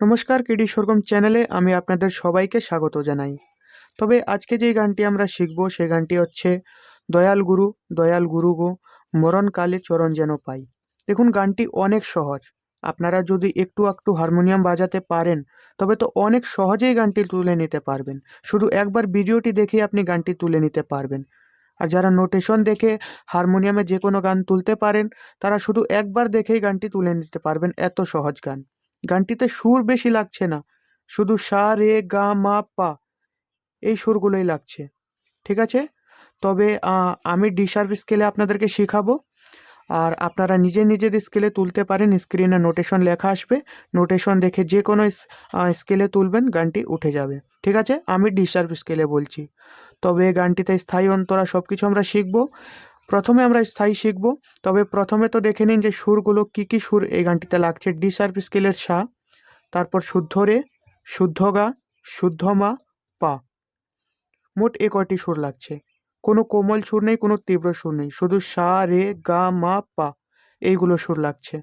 নমস্কার কেডি সরগম চ্যানেলে আমি আপনাদের সবাইকে স্বাগত জানাই। তবে আজকে যেই গানটি আমরা শিখব সেই গানটি হচ্ছে, দয়াল গুরু দয়াল গুরু গো, মরণ কালে চরণ যেন পাই। দেখুন, গানটি অনেক সহজ। আপনারা যদি একটু একটু হারমোনিয়াম বাজাতে পারেন, তবে তো অনেক সহজেই গানটি তুলে নিতে পারবেন। শুধু একবার ভিডিওটি দেখে আপনি গানটি তুলে নিতে পারবেন। আর যারা নোটেশন দেখে হারমোনিয়ামে যে কোনো গান তুলতে পারেন, তারা শুধু একবার দেখেই গানটি তুলে নিতে পারবেন। এত সহজ গান। গানটিতে সুর বেশি লাগছে না, শুধু সা, রে, গা, মা, পা এই সুরগুলোই লাগছে, ঠিক আছে? তবে আমি ডি শার্প স্কেলে আপনাদেরকে শেখাবো, আর আপনারা নিজে নিজের স্কেলে তুলতে পারেন, স্ক্রিনে নোটেশন লেখা আসবে, নোটেশন দেখে যে কোনো স্কেলে তুলবেন, গানটি উঠে যাবে, ঠিক আছে? আমি ডি শার্প স্কেলে বলছি, তবে গানটিতে স্থায়ী অন্তরা সব কিছু আমরা শিখব প্রথমে আমরা স্থায়ী শিখব, তবে প্রথমে তো দেখে নিন যে সুরগুলো কি কি সুর এই গানটিতে লাগছে। ডি শার্প স্কেলের সা, তারপর শুদ্ধ রে, শুদ্ধ গা, শুদ্ধ মা, পা। মোট এ কয়টি সুর লাগছে? কোনো কোমল সুর নেই, কোনো তীব্র সুর নেই, শুধু সা, রে, গা, মা, পা এইগুলো সুর লাগছে।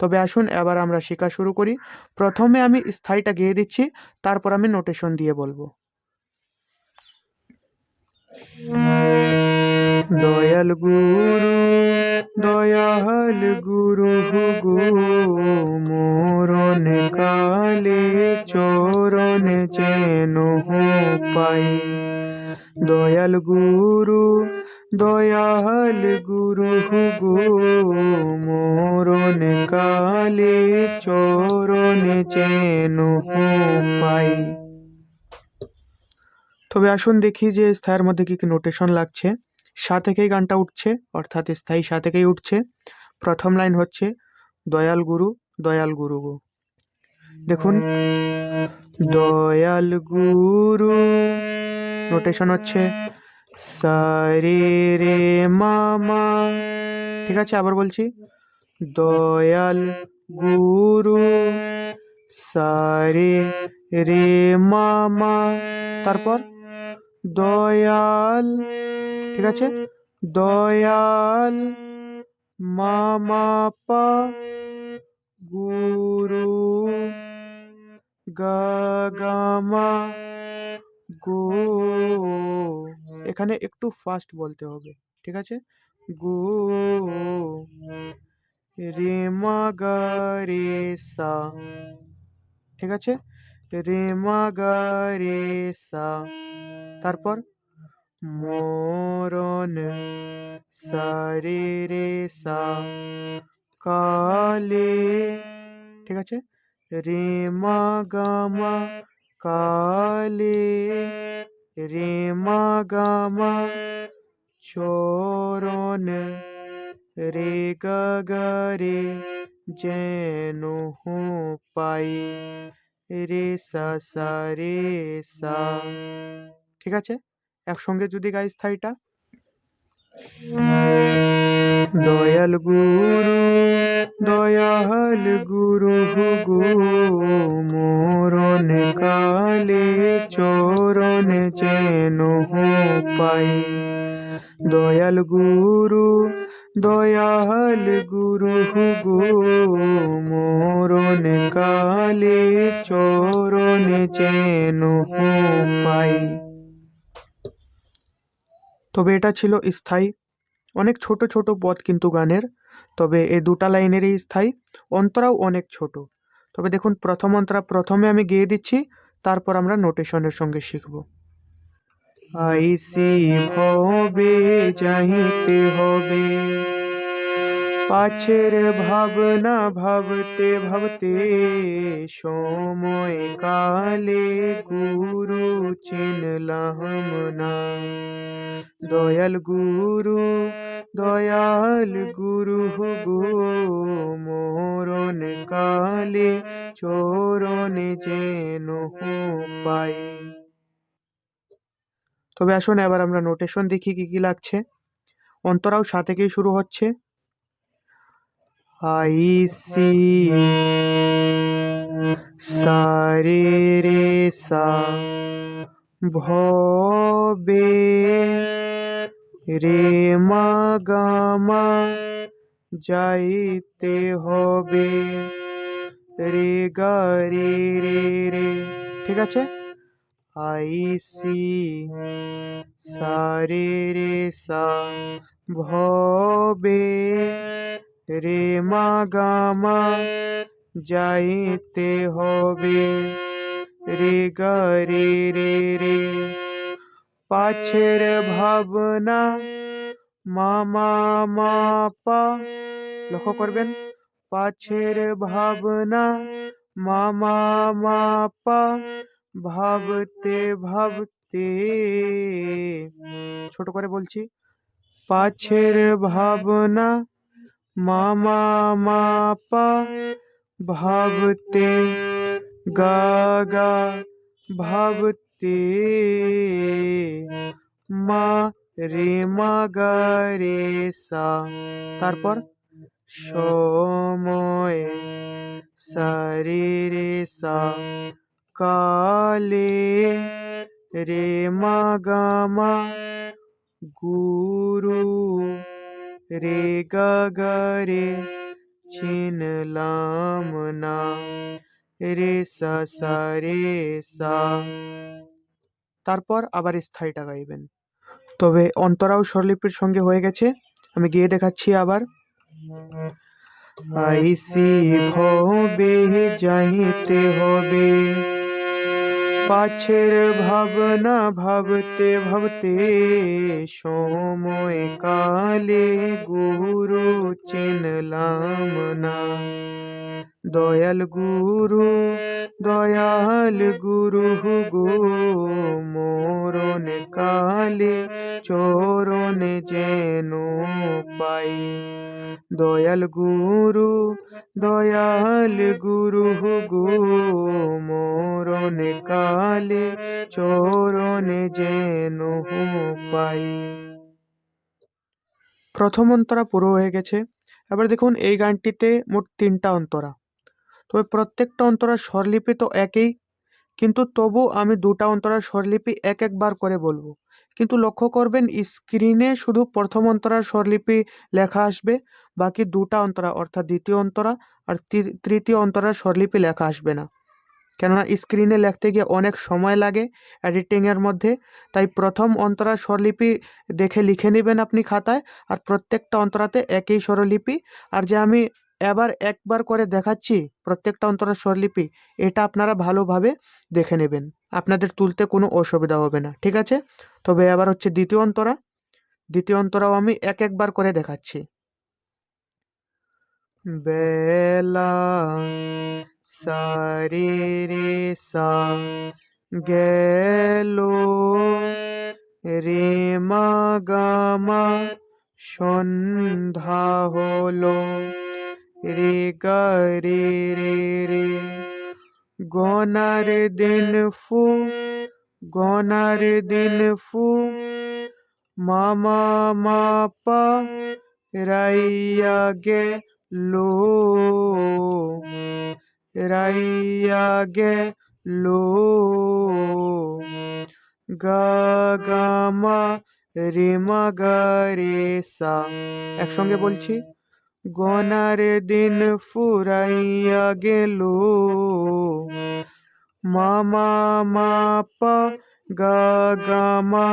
তবে আসুন এবার আমরা শেখা শুরু করি। প্রথমে আমি স্থায়ীটা গেয়ে দিচ্ছি, তারপর আমি নোটেশন দিয়ে বলব। দয়াল গুরু দয়াল গুরু গো মোরন কালে চরণ যেন পাই। দয়াল গুরু দয়াল গুরু গো মোরন কালে চরণ যেন পাই। তবে আসুন দেখি যে স্থায়ের মধ্যে কি কি নোটেশন লাগছে। সা থেকেই গানটা উঠছে? অর্থাৎ স্থায়ী সা থেকেই উঠছে? প্রথম লাইন হচ্ছে, দয়াল গুরু দয়াল গুরু গো। দেখুন। দয়াল গুরু। নোটেশন হচ্ছে, সারে রে মামা। ঠিক আছে, আবার বলছি, দয়াল গুরু, সারে রে মামা। তারপর, দয়াল ঠিক আছে? দয়াল মামা পা গুরু গামা গো এখানে একটু ফাস্ট বলতে হবে, ঠিক আছে? গো রে মা গা রে সা, ঠিক আছে? রে মা গা রে সা। তারপর? মরণ সা রে রে সা কালে ঠিক আছে রে মা গা মা কালে রে মা গা মা চরণ রে গা গা রে যেন পাই রে সা সা রে সা ঠিক আছে একসঙ্গে যদি গাই স্থায়ীটা দয়াল গুরু দয়াল গুরু গো মোরন কালে চরণ যেন পাই। দয়াল গুরু দয়াল গুরু গো মোরন কালে চরণ যেন পাই। তবে এটা ছিল স্থায়ী। অনেক ছোট ছোট পদ কিন্তু গানের, তবে এ দুটা লাইনেরই স্থায়ী। অন্তরাও অনেক ছোট। তবে দেখুন, প্রথম অন্তরা প্রথমে আমি গেয়ে দিচ্ছি, তারপর আমরা নোটেশনের সঙ্গে শিখব। আইসি হবে, চাহিতে হবে। পাছের ভাবনা ভাবতে ভাবতে সময় কালে গুরু চিনলাম না। দয়াল গুরু দয়াল গুরু গো মোরন কালে, চরণ যেন পাই। তবে আসুন এবার আমরা নোটেশন দেখি কি কি লাগছে। অন্তরাও সা থেকেই শুরু হচ্ছে। আইসি সারে রে সা ভবে রে মা গামা যাইতে হবে রে গা রে রে রে ঠিক আছে? আই সি সা রে রে সা ভবে রে মা গা মা যাইতে হবে। রে গা রে রে, পাছের ভাবনা, মামা মা পা লক্ষ্য করবেন, পাছের ভাবনা, মামা মা পা ভাবতে ভাবতে। ছোট করে বলছি, পাছের ভাবনা মামা মা পা ভাবতে গা গা ভাবতে মা রে মা গা রে সা। তারপর সময়ে সা রে রে সা। কালে রে মা গা মা গুরু রে গা গা রে চিনলাম না রে সা সা রে সা তারপর আবার স্থায়ীটা গাইবেন। তবে অন্তরাও স্বরলিপির সঙ্গে হয়ে গেছে। আমি গিয়ে দেখাচ্ছি আবার। আইসি ভবে, যাইতে হবে। পাছের ভাবনা ভাবতে ভাবতে সময় কালে গুরু চিনলাম না। দয়াল গুরু দয়াল গুরু গো, মরণ কালে চরণ যেন পাই। দয়াল গুরু দয়াল গুরু গো মরণ কালে চরণ যেন পাই। প্রথম অন্তরা পুরো হয়ে গেছে। এবার দেখুন এই গানটিতে মোট তিনটা অন্তরা। তবে প্রত্যেকটা অন্তরার স্বরলিপি তো একই কিন্তু তবু আমি দুটা অন্তরার স্বরলিপি এক একবার করে বলব। কিন্তু লক্ষ্য করবেন স্ক্রিনে শুধু প্রথম অন্তরার স্বরলিপি লেখা আসবে বাকি দুটা অন্তরা, অর্থাৎ দ্বিতীয় অন্তরা আর তৃতীয় অন্তরার স্বরলিপি লেখা আসবে না। কেননা স্ক্রিনে লিখতে গিয়ে অনেক সময় লাগে এডিটিংয়ের মধ্যে, তাই প্রথম অন্তরার স্বরলিপি দেখে লিখে নেবেন আপনি খাতায় আর প্রত্যেকটা অন্তরাতে একই স্বরলিপি। আর যে আমি এবার একবার করে দেখাচ্ছি প্রত্যেকটা অন্তরার স্বরলিপি, এটা আপনারা ভালোভাবে দেখে নেবেন। আপনাদের তুলতে কোনো অসুবিধা হবে না, ঠিক আছে? তবে এবার হচ্ছে দ্বিতীয় অন্তরা। দ্বিতীয় অন্তরাও আমি এক একবার করে দেখাচ্ছি। বেলা সারে রে সা গেল রে মা গামা সন্ধ্যা হলো রে গা রে রে রে গনার দিন ফু গনার দিন ফু মামা মাপা রাইয়া গে লো রাইয়া গে লো গা গা মা রে মা গা রে সা একসঙ্গে বলছি গনার দিন ফুরাইয়া গেল মামা মাপা গা গা মা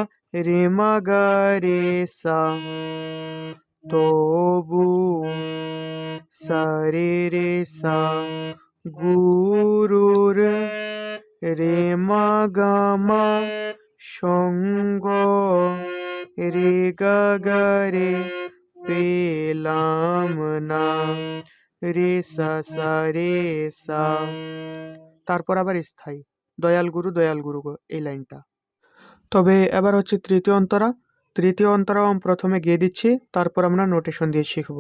রে মা গা রে সা তবু সা রে সা গুরুর রে মা গা মা সঙ্গ রে গা রে পেলাম না রে সা সা রে সা। তারপর আবার স্থায়ী। দয়াল গুরু দয়াল গুরু এই লাইনটা। তবে এবার হচ্ছে তৃতীয় অন্তরা। তৃতীয় অন্তরাও প্রথমে গিয়ে দিচ্ছি তারপর আমরা নোটেশন দিয়ে শিখব।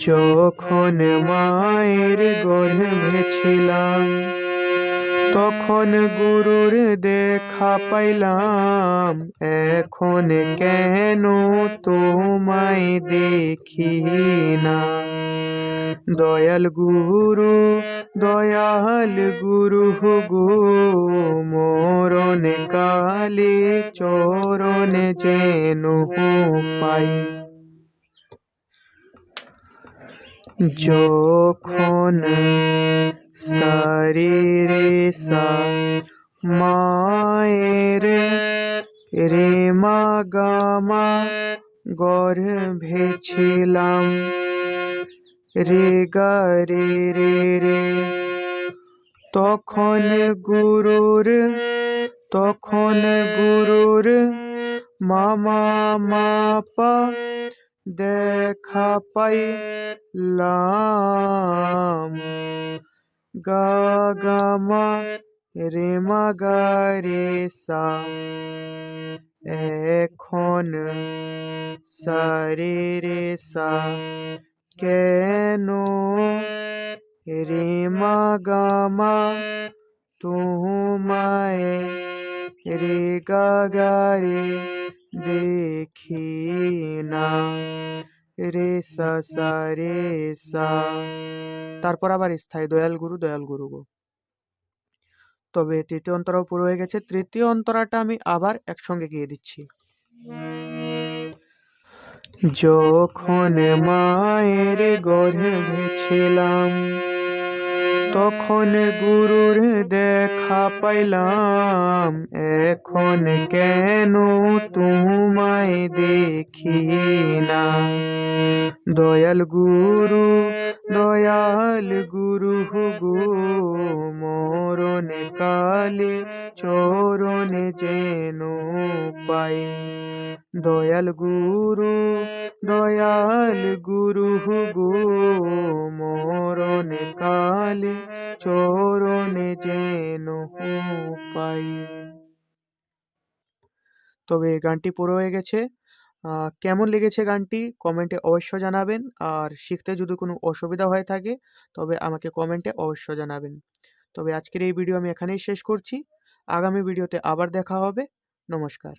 যখন মায়ের গর্ভে ছিলাম তখন গুরুর দেখা পাইলাম। এখন কেন তোমায় দেখি না? দয়াল গুরু দয়াল গুরু গো, মরণ কালে চরণ যেন পাই। যখন সারে সা মায়ের রে মা গামা গর্ভে ছিলাম। রে গা রে রে রে, তখন গুরুর তখন গুরুর মামা মাপা দেখা পাইলাম। গা গা মা রে মা গা রে সা এখন সারে রে সা কেন রে মা গা মা তোমায় রে গা গা রে দেখি না রে সা সা, রে সা। তারপর আবার স্থায়ী, দয়াল গুরু দয়াল গুরু গো। তবে তৃতীয় অন্তরাও পুরো হয়ে গেছে। তৃতীয় অন্তরাটা আমি আবার একসঙ্গে গিয়ে দিচ্ছি। যখন মায়ের গর্ভে ছিলাম তখন গুরুর দেখা পাইলাম। এখন কেন তোমায় দেখি না দয়াল গুরু দয়াল গুরু গো মরণ কালে চরণ যেন পাই। দয়াল গুরু দয়াল গুরু গো মরণ কালে চরণে যেন পাই তবে গানটি পুরো হয়ে গেছে। কেমন লেগেছে গানটি কমেন্টে অবশ্য জানাবেন। আর শিখতে যদি কোনো অসুবিধা হয়ে থাকে, তবে আমাকে কমেন্টে অবশ্য জানাবেন। তবে আজকের এই ভিডিও আমি এখানেই শেষ করছি। আগামী ভিডিওতে আবার দেখা হবে। নমস্কার।